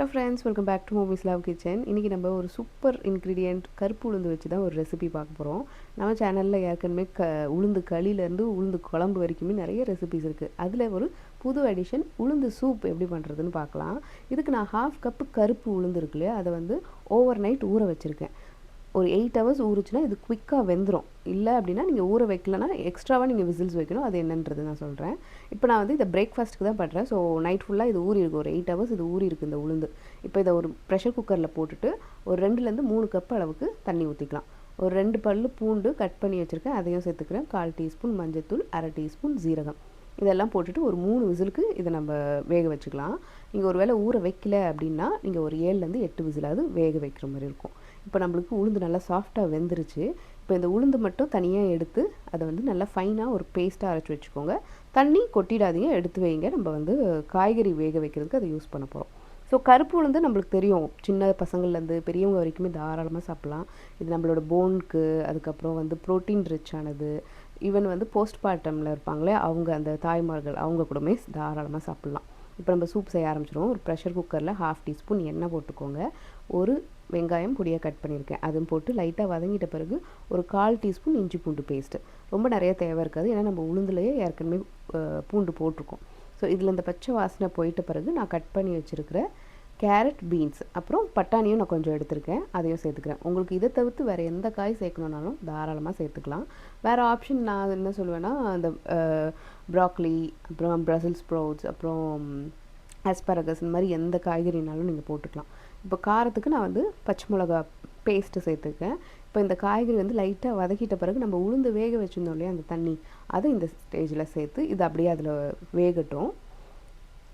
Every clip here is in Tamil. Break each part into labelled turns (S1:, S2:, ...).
S1: Hello friends welcome back to movies love kitchen இன்றைக்கி நம்ம ஒரு சூப்பர் இன்க்ரீடியண்ட் கருப்பு உளுந்து வச்சு தான் ஒரு ரெசிபி பார்க்க போகிறோம் நம்ம சேனலில் ஏற்கனவே க உளுந்து களியிலேருந்து உளுந்து குழம்பு வரைக்குமே நிறைய ரெசிபிஸ் இருக்குது அதில் ஒரு புது அடிஷன் உளுந்து சூப் எப்படி பண்ணுறதுன்னு பார்க்கலாம். இதுக்கு நான் ஹாஃப் கப்பு கருப்பு உளுந்து இருக்கு இல்லையா? அதை வந்து ஓவர் நைட் ஊற வச்சுருக்கேன். ஒரு எயிட் ஹவர்ஸ் ஊறுச்சுன்னா இது குயிக்காக வெந்துடும் இல்லை அப்படின்னா நீங்கள் ஊற வைக்கலன்னா எக்ஸ்ட்ராவாக நீங்கள் விசில்ஸ் வைக்கணும். அது என்னன்றது நான் சொல்கிறேன் இப்போ நான் வந்து இதை பிரேக்ஃபாஸ்ட்டுக்கு தான் பண்ணுறேன் ஸோ நைட் ஃபுல்லாக இது ஊறி இருக்கும் ஒரு எயிட் ஹவர்ஸ் இது ஊறி இருக்குது இந்த உளுந்து. இப்போ இதை ஒரு ப்ரெஷர் குக்கரில் போட்டுட்டு ஒரு ரெண்டுலேருந்து மூணு கப் அளவுக்கு தண்ணி ஊற்றிக்கலாம் ஒரு ரெண்டு பல் பூண்டு கட் பண்ணி வச்சுருக்கேன். அதையும் சேர்த்துக்கிறேன். கால் டீஸ்பூன் மஞ்சத்தூள் அரை டீஸ்பூன் ஜீரகம் இதெல்லாம் போட்டுட்டு ஒரு மூணு விசிலுக்கு இதை நம்ம வேக வச்சுக்கலாம். நீங்கள் ஒரு வேளை ஊற வைக்கல அப்படின்னா நீங்கள் ஒரு ஏழுலேருந்து எட்டு விசிலாவது வேக வைக்கிற மாதிரி இருக்கும். இப்போ நம்மளுக்கு உளுந்து நல்லா சாஃப்டாக வெந்துருச்சு. இப்போ இந்த உளுந்து மட்டும் தனியாக எடுத்து அதை வந்து நல்லா ஃபைனாக ஒரு பேஸ்ட்டாக அரைச்சி வச்சுக்கோங்க. தண்ணி கொட்டிடாதீங்க எடுத்து வைங்க. நம்ம வந்து காய்கறி வேக வைக்கிறதுக்கு அதை யூஸ் பண்ண போகிறோம் ஸோ கருப்பு உளுந்து நம்மளுக்கு தெரியும். சின்ன பசங்கள்லேருந்து பெரியவங்க வரைக்குமே தாராளமாக சாப்பிட்லாம். இது நம்மளோட போனுக்கு அதுக்கப்புறம் வந்து ப்ரோட்டீன் ரிச்சானது ஈவன் வந்து போஸ்ட் பார்ட்டமில் இருப்பாங்களே அவங்க அந்த தாய்மார்கள் அவங்க கூடமே தாராளமாக சாப்பிட்லாம். இப்போ நம்ம சூப் செய்ய ஆரம்பிச்சிடுவோம் ஒரு ப்ரெஷர் குக்கரில் ஹாஃப் டீஸ்பூன் எண்ணெய் போட்டுக்கோங்க. ஒரு வெங்காயம் பொடியாக கட் பண்ணியிருக்கேன். அதுவும் போட்டு லைட்டாக வதங்கிட்ட பிறகு ஒரு கால் டீஸ்பூன் இஞ்சி பூண்டு பேஸ்ட்டு ரொம்ப நிறைய தேவை இருக்காது. ஏன்னா நம்ம உளுந்துலேயே ஏற்கனவே பூண்டு போட்டிருக்கோம். ஸோ இதில் இந்த பச்சை வாசனை போயிட்ட பிறகு நான் கட் பண்ணி வச்சுருக்கிற கேரட் பீன்ஸ் அப்புறம் பட்டாணியும் நான் கொஞ்சம் எடுத்திருக்கேன். அதையும் சேர்த்துக்கிறேன். உங்களுக்கு இதை தவிர்த்து வேறு எந்த காய் சேர்க்கணுன்னாலும் தாராளமாக சேர்த்துக்கலாம். வேறு ஆப்ஷன் நான் என்ன சொல்லுவேன்னா அந்த ப்ராக்லி அப்புறம் ப்ரசல் ஸ்ப்ரௌட்ஸ் அப்புறம் அஸ்பரகஸ் இந்த மாதிரி எந்த காய்கறினாலும் நீங்கள் போட்டுக்கலாம். இப்போ காரத்துக்கு நான் வந்து பச்சை மிளகா பேஸ்ட்டு சேர்த்துருக்கேன். இப்போ இந்த காய்கறி வந்து லைட்டாக வதக்கிட்ட பிறகு நம்ம உளுந்து வேக வச்சுருந்தோம் இல்லையா அந்த தண்ணி அதை இந்த ஸ்டேஜில் சேர்த்து இது அப்படியே அதில் வேகட்டும்.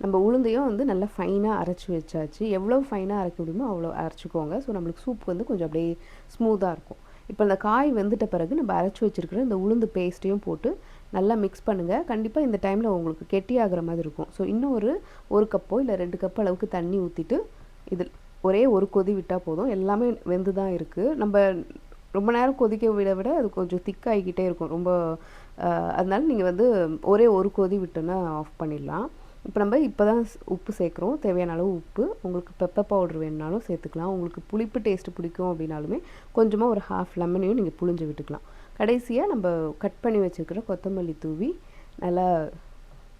S1: நம்ம உளுந்தையும் வந்து நல்லா ஃபைனாக அரைச்சி வச்சாச்சு. எவ்வளோ ஃபைனாக அரைக்க முடியுமோ அவ்வளோ அரைச்சிக்கோங்க. ஸோ நம்மளுக்கு சூப் வந்து கொஞ்சம் அப்படியே ஸ்மூத்தாக இருக்கும். இப்போ இந்த காய் வெந்துட்ட பிறகு நம்ம அரைச்சி வச்சுருக்கிற இந்த உளுந்து பேஸ்ட்டையும் போட்டு நல்லா மிக்ஸ் பண்ணுங்கள் கண்டிப்பாக இந்த டைமில் உங்களுக்கு கெட்டியாகிற மாதிரி இருக்கும். ஸோ இன்னும் ஒரு ஒரு கப்போ இல்லை ரெண்டு கப் அளவுக்கு தண்ணி ஊற்றிட்டு இதில் ஒரே ஒரு கொதி விட்டால் போதும். எல்லாமே வெந்து தான் இருக்குது நம்ம ரொம்ப நேரம் கொதிக்க விட விட அது கொஞ்சம் திக்காகிக்கிட்டே இருக்கும். ரொம்ப அதனால் நீங்கள் வந்து ஒரே ஒரு கொதி விட்டோன்னா ஆஃப் பண்ணிடலாம். இப்போ நம்ம இப்போ தான் உப்பு சேர்க்குறோம். தேவையான அளவு உப்பு. உங்களுக்கு பெப்பர் பவுடர் வேணுனாலும் சேர்த்துக்கலாம். உங்களுக்கு புளிப்பு டேஸ்ட்டு பிடிக்கும் அப்படின்னாலுமே கொஞ்சமாக ஒரு ஹாஃப் லெமனையும் நீங்கள் புளிஞ்சு விட்டுக்கலாம். கடைசியாக நம்ம கட் பண்ணி வச்சுருக்கிற கொத்தமல்லி தூவி நல்லா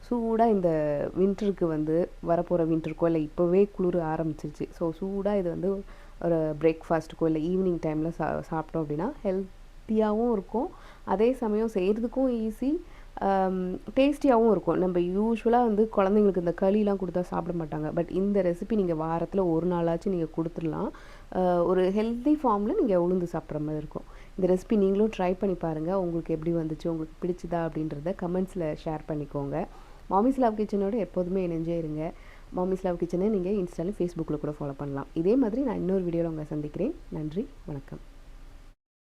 S1: சூடாக இந்த வின்டருக்கு வந்து வரப்போகிற வின்டருக்கோ இல்லை இப்போவே குளிர் ஆரம்பிச்சிருச்சு. ஸோ சூடாக இது வந்து ஒரு பிரேக்ஃபாஸ்ட்டுக்கோ இல்லை ஈவினிங் டைமில் சா சாப்பிட்டோம் அப்படின்னா ஹெல்த்தியாகவும் இருக்கும். அதே சமயம் செய்கிறதுக்கும் ஈஸி டேஸ்டியாகவும் இருக்கும். நம்ம யூஸ்வலாக வந்து குழந்தைங்களுக்கு இந்த களிலாம் கொடுத்தா சாப்பிட மாட்டாங்க. பட் இந்த ரெசிபி நீங்கள் வாரத்தில் ஒரு நாளாச்சும் நீங்கள் கொடுத்துடலாம். ஒரு ஹெல்த்தி ஃபார்மில் நீங்கள் உளுந்து சாப்பிட்ற மாதிரி இருக்கும். இந்த ரெசிபி நீங்களும் ட்ரை பண்ணி பாருங்கள் உங்களுக்கு எப்படி வந்துச்சு? உங்களுக்கு பிடிச்சதா? அப்படின்றத கமெண்ட்ஸில் ஷேர் பண்ணிக்கோங்க. மாமிஸ் லவ் கிச்சனோட எப்போதுமே இணைஞ்சே இருங்க. மாமிஸ் லவ் கிச்சனை நீங்கள் இன்ஸ்டாலும் ஃபேஸ்புக்கில் கூட ஃபாலோ பண்ணலாம். இதே மாதிரி நான் இன்னொரு வீடியோவில் உங்களை சந்திக்கிறேன். நன்றி. வணக்கம்.